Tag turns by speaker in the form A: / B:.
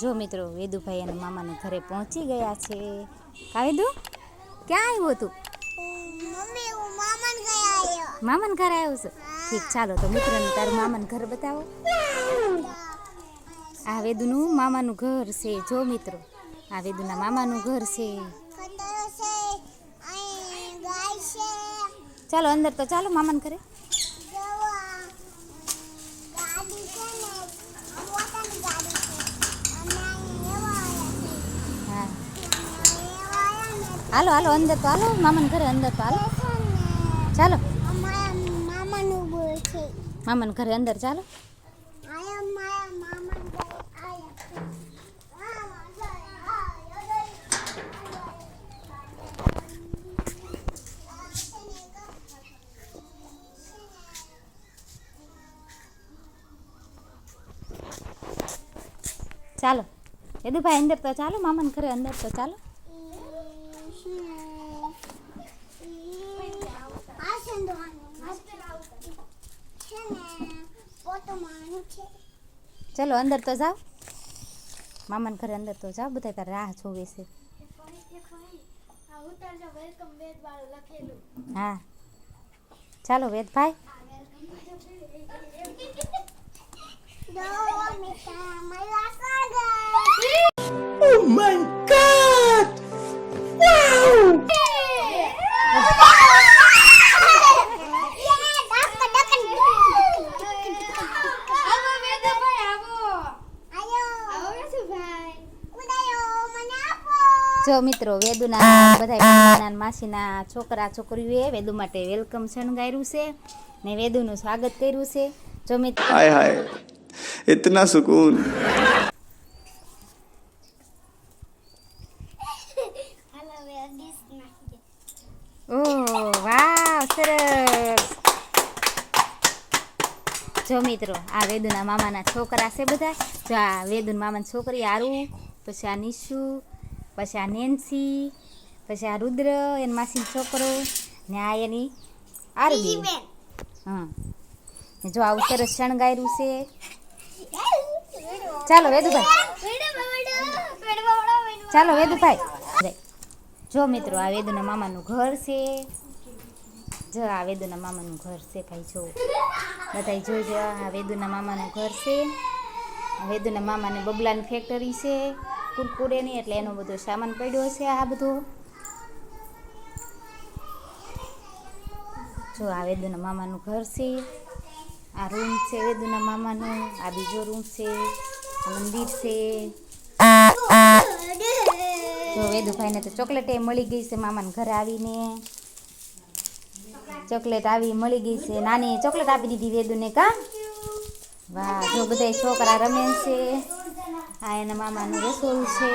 A: જો મિત્રો વેદુભાઈ અને મામાના ઘરે પહોંચી ગયા છે. કા વેદુ ક્યાં આવ્યો તું?
B: મમ્મી હું મામાન ગયા આવ્યો.
A: મામાના ઘરે આવ્યો છે? ઠીક ચાલો તો મિત્રોને તારું મામાનું ઘર બતાવો. આ વેદુનું મામાનું ઘર છે. જો મિત્રો આ વેદુના મામાનું ઘર છે. ચાલો અંદર તો ચાલો મામાન ઘરે. હાલો હાલો, અંદર તો હાલો, મામાને ઘરે અંદર તો હાલો. ચાલો.
B: મામાને
A: ઘરે અંદર ચાલો. ચાલો. એ વેદુભાઈ અંદર તો ચાલો, મામાને ઘરે અંદર તો ચાલો
B: આ સંદવાનું મસ્ત છે ને પોતો માનું છે
A: ચલો, અંદર તો જાઓ. મામાના ઘરે અંદર તો જાઓ બધા તારે રાહ જોવે છે. હા. ચાલો, વેદભાઈ. જો મિત્રો વેદુના બધા માસીના છોકરા છોકરીઓએ વેદુ માટે વેલકમ શણગાર્યું છે ને વેદુનું સ્વાગત કર્યું છે. જો મિત્રો
C: હાય હાય. ઇતના સુકૂન.
A: ઓહ વાહ સરસ. જો મિત્રો આ વેદુના મામાના છોકરા છે બધા જો આ વેદુન મામાની છોકરી આરુ પછી આ નિશુ પછી આ નેન્સી પછી આ રુદ્ર એની માસીનો છોકરો ને આ એની આરબી હા. જો આવું સરસ શણગાર્યું છે. ચાલો વેદુભાઈ. ચાલો વેદુભાઈ. જો મિત્રો આ વેદુના મામાનું ઘર છે. જો આ વેદુના મામાનું ઘર છે ભાઈ જો. બધા જોજો આ વેદુના મામાનું ઘર છે. વેદુના મામાને બબલાની ફેક્ટરી છે. કુરકુરેની એટલે એનો બધો સામાન પડ્યો છે આ બધો. જો આ વેદુના મામાનું ઘર છે, આ રૂમ છે વેદુના મામાનો, આ બીજો રૂમ છે મંદિર છે. જો વેદુભાઈને તો ચોકલેટ એ મળી ગઈ છે મામાના ઘરે આવીને. ચોકલેટ આવી મળી ગઈ છે. નાની ચોકલેટ આપી દીધી વેદુને કા? વાહ, જો બધા છોકરા રમે છે. આ એના મામાનું રસોડું છે.